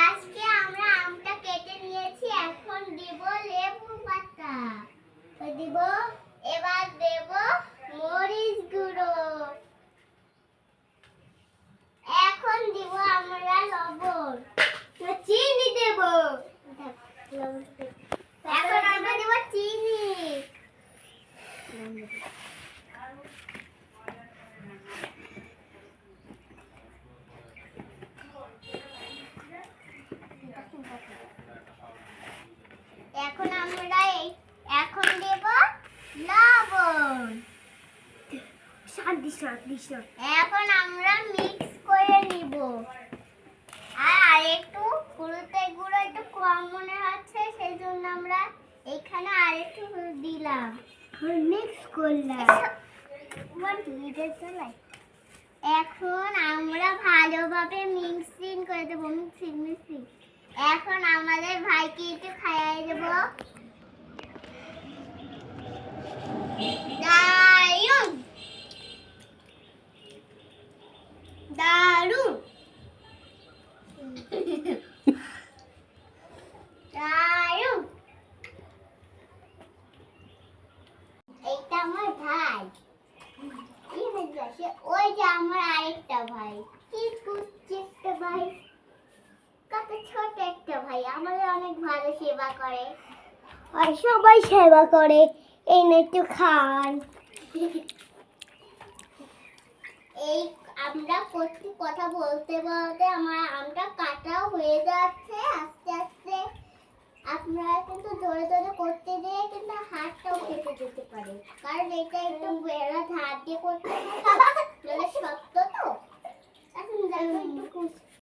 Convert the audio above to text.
আজকে আমরা আমটা কেটে নিয়েছি এখন দিব লেবু পাতা। দিব এবার দেব মরিচ গুঁড়ো এখন দিব আমরা লবণ এবার চিনি দেব এখন আমরা দেব চিনি এখন আমরা এই- এখন দেব লবণ শান্তি শান্তি শান্তি এখন আমরা মিক্স করে নিব। আর আরেকটু গুঁড়োতে গুঁড়ো একটু কম মনে হচ্ছে সেই জন্য আমরা এখানে আরেকটু দিলাম। মিক্স করলাম। এখন আমরা ভালোভাবে মিক্সিং করে দেবো মিক্সিং মিক্সিং এখন আমাদের ভাইকে একটু খাইয়ে দেবো। আমাদের অনেক ভালো সেবা করে আর সবাই সেবা করে এই একটু খান এই আমরা কথা বলতে বলতে আমার আমটা কাটাও হয়ে যাচ্ছে। কিন্তু ধরে ধরে করতে গিয়ে কিন্তু হাতটাও কেটে যেতে পারে। কারণ এটা একটু বেড়া হাত দিয়ে করতে